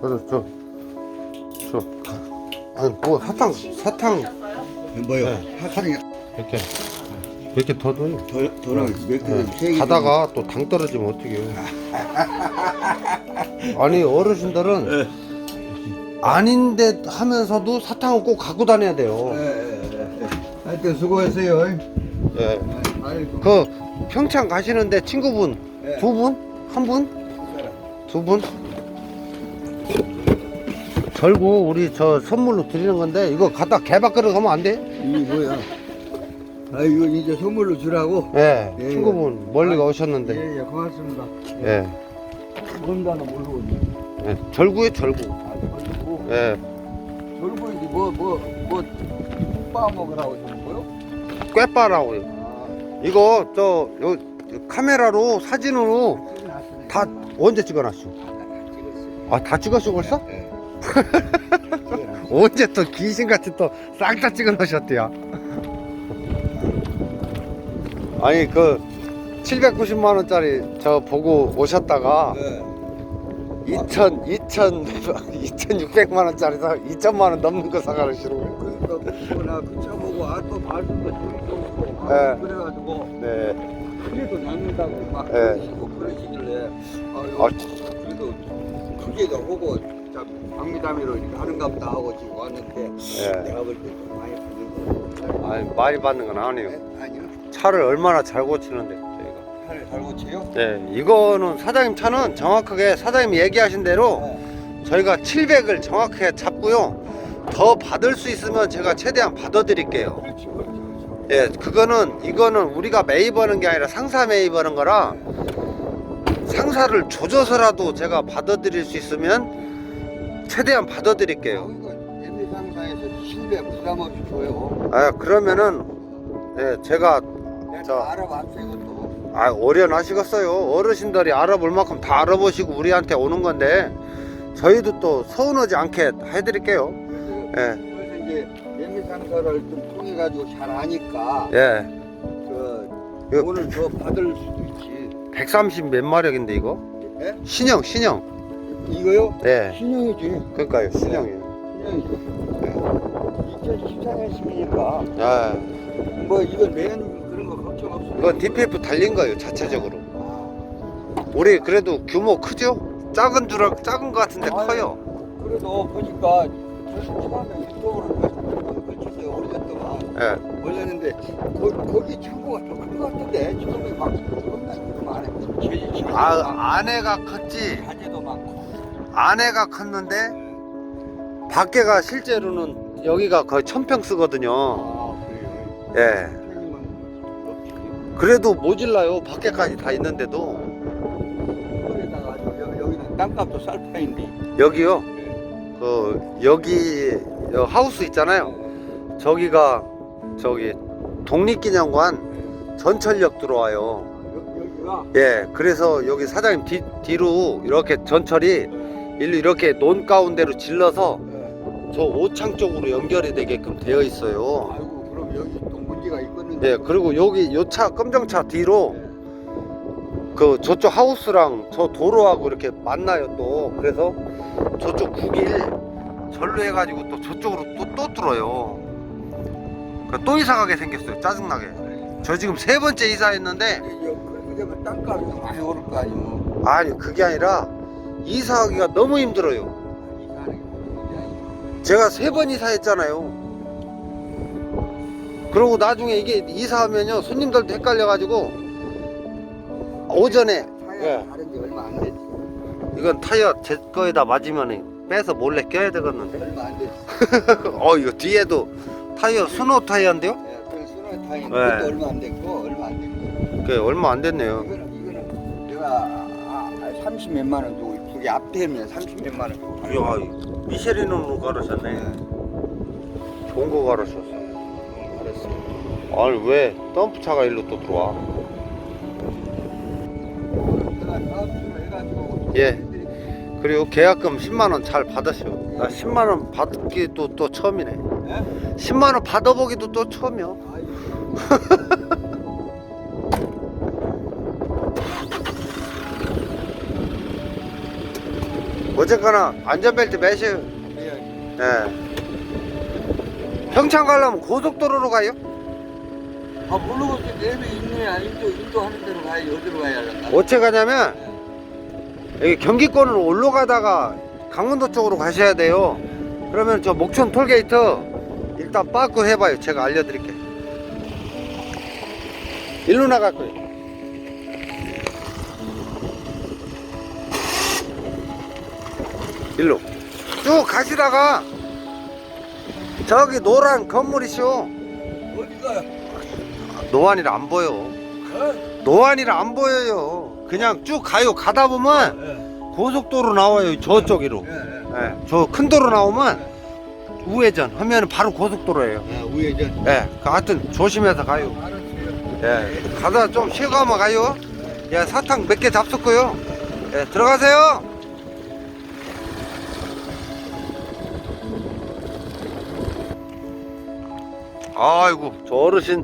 그래서 저, 저, 아니, 뭐, 사탕, 사탕, 뭐요? 네. 사탕이 이렇게, 이렇게 더 넣어요. 더몇 개, 네. 세 개. 가다가 또 당 떨어지면 어떡해요. 아니, 어르신들은 예. 아닌데 하면서도 사탕을 꼭 갖고 다녀야 돼요. 예, 예, 예. 하여튼 수고했어요. 예. 아이고. 그, 평창 가시는데 친구분, 예. 두 분? 한 분? 두 분? 결국 우리 저 선물로 드리는 건데 이거 갖다 개박그릇 하면 안 돼? 이게 뭐야? 아 이거 이제 선물로 주라고. 예, 예, 친구분 멀리가 오셨는데 예, 예, 고맙습니다. 예, 뭔가는 모르고 있네. 예. 절구에 절구 아, 그리고 예, 놀고 이제 뭐뭐뭐 국밥 먹으라고 좀 뭐요? 꿰빠라고요 아, 이거 저 요, 카메라로 사진으로. 다 언제 찍어놨어? 아 다 찍었어 벌써? 예. 찍어놨어요. 언제 또 귀신같이 또 싹 다 찍어 놓으셨대요 아니 그 790만원짜리 저 보고 오셨다가 예. 2천, 2천, 2,600만 원짜리 사, 2천만 원 넘는 거 사가시는 거예요. 그러니까 그거나 그 차보고 아또 말씀도 재밌고 예. 그래가지고 네. 그래도 낫는다고 막 예. 그러시고 그러시길래 아유 아, 그래도 그게도 하고 참 박미담이로 이렇게 하는가 보다 하고 지금 왔는데 예. 내가 볼 때 좀 많이 받는 거 아니, 많이 받는 건 아니에요. 네? 아니요 차를 얼마나 잘 고치는데, 저희가. 차를 잘 고쳐요? 네, 이거는 사장님 차는 정확하게 사장님이 얘기하신 대로 네. 저희가 700을 정확하게 잡고요. 더 받을 수 있으면 제가 최대한 받아드릴게요. 그렇지 그렇지 그렇지 예, 그거는, 이거는 우리가 매입하는 게 아니라 상사 매입하는 거라 상사를 조져서라도 제가 받아드릴 수 있으면 최대한. 여기가 예비 상사에서 700 부담 없이 줘요. 아 그러면은 예 제가 내가 다 알아봤어요 이것도. 아 오련하시겠어요? 어르신들이 알아볼 만큼 다 알아보시고 우리한테 오는 건데 저희도 또 서운하지 않게 해드릴게요. 그래서, 예. 그래서 이제 예비 상사를 좀 통해 가지고 잘 아니까 예. 그 이거- 오늘 더 받을 수도 있지 130 몇 마력인데 이거? 예? 신형 신형. 이거요? 예 신형이지. 그러니까요 신형이에요. 신형이지 2014년 식이니까. 예뭐 이건 맨 그런 거 걱정 없어 이건 DPF 달린 거예요 자체적으로. 아, 우리 그래도 규모 크죠? 작은 줄 알, 작은 거 같은데. 커요. 그래도 보니까 저 처음에 유튜브를 예. 올렸는데 거, 거기 창고가 더 큰 것 같은데 처음에 막 겁나 안에 제지 자재도 많고 아 안에가 컸지? 자재도 많고. 안에가 컸는데 밖에가 실제로는 여기가 거의 천평 쓰거든요. 아 그래요? 예. 그래도 모질라요. 밖에까지 다 있는데도. 거기다가 여기, 여기는 땅값도 쌀 판인데. 여기요. 그 여기 여 하우스 있잖아요. 저기가 저기 독립기념관 전철역 들어와요. 여- 예. 그래서 여기 사장님 뒤, 뒤로 이렇게 전철이 일로 이렇게 논 가운데로 질러서 저 오창 쪽으로 연결이 되게끔 되어 있어요. 아이고 그럼 여기 또 문제가 있겠는데 예, 그리고 여기 요 차 검정차 뒤로 그 저쪽 하우스랑 저 도로하고 이렇게 만나요 또 그래서 저쪽 국일 절로 해가지고 또 저쪽으로 또, 또 뚫어요 그또 이사 가게 생겼어요. 짜증나게. 저 지금 세 번째 이사했는데 그러면 땅값이 많이 오를 거 아니에요 아니 그게 아니라 이사하기가 너무 힘들어요. 제가 세 번 이사했잖아요. 그리고 나중에 이게 이사하면요 손님들도 헷갈려가지고 오전에 예. 다른 지 얼마 안 됐지 이건 타이어 제 거에다 맞으면 빼서 몰래 껴야 되겠는데? 얼마 안 됐지 어 이거 뒤에도 타이어 스노우 타이어인데요? 예, 그 수능 타임 네. 그것도 얼마 안 됐고 얼마 안 됐고. 그 얼마 안 됐네요. 이거는 이거는 내가 아, 30 몇만 원 주고 그게 앞에면 30 몇만 원 주고 이야 미쉐린으로 갈으셨네. 예, 좋은 거 갈으셨어. 알았어 아니 왜? 덤프차가 일로 또 들어와. 내가 다음 주로 해가지고 예. 그리고 계약금 10만 원 잘 받으시오 나 10만 원 받기 또, 또 처음이네 예? 10만 원 받아보기도 또 처음이야. 어쨌거나 안전벨트 매셔. 예. 예. 평창 가려면 고속도로로 가요? 아 모르겠어 내비 있네 인도 인도 하는 대로 가야 어디로 가야 할까? 어째 가냐면 여기 경기권으로 올라가다가 강원도 쪽으로 가셔야 돼요. 그러면 저 목천 톨게이트 일단 빠꾸 해봐요. 제가 알려드릴게요. 일로 나갈 거예요. 일로 쭉 가시다가 저기 노란 건물이쇼. 어디가? 노안이라 안 보여. 어? 노안이라 안 보여요. 그냥 쭉 가요. 가다 보면 예. 고속도로 나와요. 저쪽으로. 예. 예. 예, 저 큰 도로 나오면 우회전 하면 바로 고속도로예요. 아 우회전. 예, 그 하여튼 조심해서 가요. 알았어요. 예, 가다 좀 한번 가요. 예, 사탕 몇 개 잡숫고요. 예, 들어가세요. 아이고, 저 어르신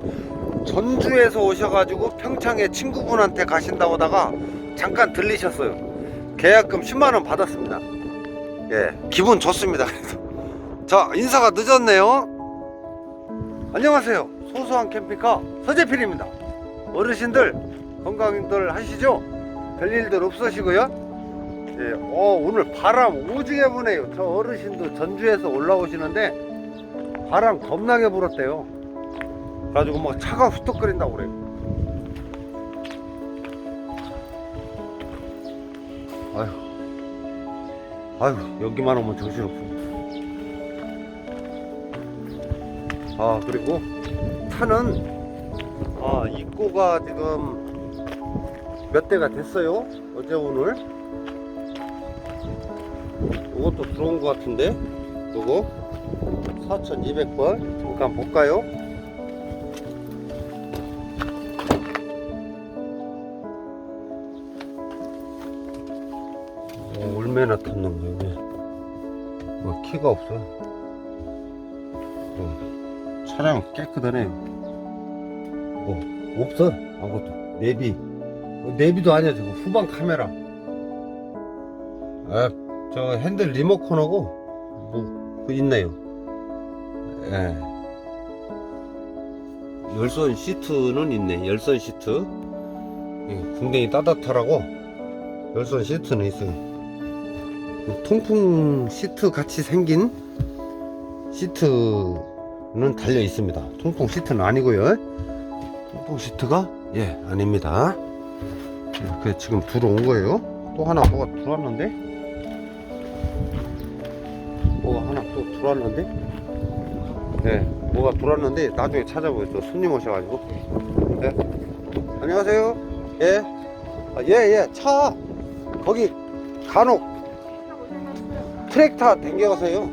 전주에서 오셔가지고 평창에 친구분한테 가신다고 하다가 잠깐 들리셨어요. 계약금 10만원 받았습니다. 예, 기분 좋습니다. 자, 인사가 늦었네요. 안녕하세요. 소소한 캠핑카 서재필입니다. 어르신들 건강들 하시죠? 별일들 없으시고요. 예, 어, 오늘 바람 오지게 부네요. 저 어르신도 전주에서 올라오시는데 바람 겁나게 불었대요. 그래가지고 막 차가 후떡거린다고 그래요. 아휴, 아휴, 여기만 오면 정신없어. 아, 그리고 차는 아, 입고가 지금 몇 대가 됐어요. 어제 오늘. 이것도 들어온 것 같은데. 요거 4,200번. 잠깐 볼까요? 어, 얼마나 탔는 거야, 이게? 뭐, 키가 없어. 어, 차량 깨끗하네요. 뭐, 없어. 아무것도. 내비. 어, 내비도 아니야, 저거. 후방 카메라. 아, 저 핸들 리모컨하고, 뭐, 그 있네요. 예. 열선 시트는 있네. 열선 시트. 예, 굉장히 따뜻하라고 열선 시트는 있어요. 통풍 시트 같이 생긴 시트는 달려 있습니다. 통풍 시트는 아니고요. 통풍 시트가 예 아닙니다. 이렇게 지금 들어온 거예요. 또 하나 뭐가 들어왔는데? 뭐가 하나 또 들어왔는데? 네, 뭐가 들어왔는데 나중에 찾아보겠어. 손님 오셔가지고. 네. 안녕하세요. 예. 아, 예, 예. 차 거기 간혹 트랙터 댕겨가세요.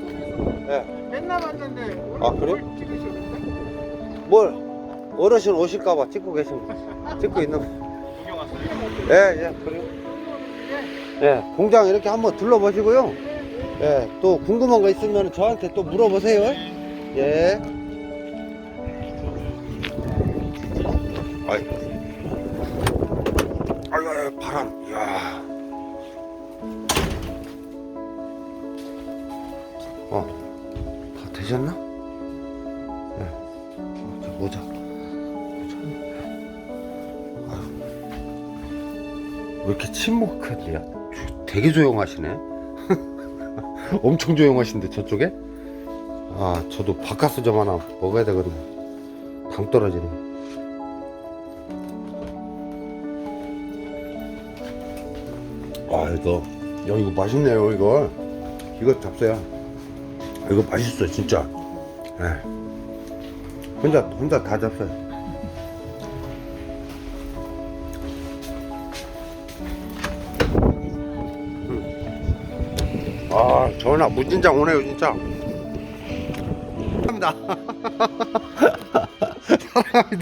예. 맨날 오늘 아? 뭘 찍으셨는데? 뭘 어르신 오실까봐 찍고 계십니다. 찍고 있는 거. 예, 예, 그래요. 예, 공장 이렇게 한번 둘러보시고요. 예, 또 궁금한 거 있으면 저한테 또 물어보세요. 예. 아이. 어, 다 되셨나? 예. 어, 저 모자. 왜 이렇게 침묵하냐? 되게 조용하시네. 엄청 조용하신데 저쪽에? 아, 저도 바카스 좀 하나 먹어야 되거든요. 당 떨어지네. 아, 이거, 야, 이거 맛있네요, 이거. 이거 잡숴요. 이거 맛있어, 진짜. 예. 혼자, 혼자 다 잡숴요. 아, 전화 무진장 오네요, 진짜. 감사합니다. 사랑합니다.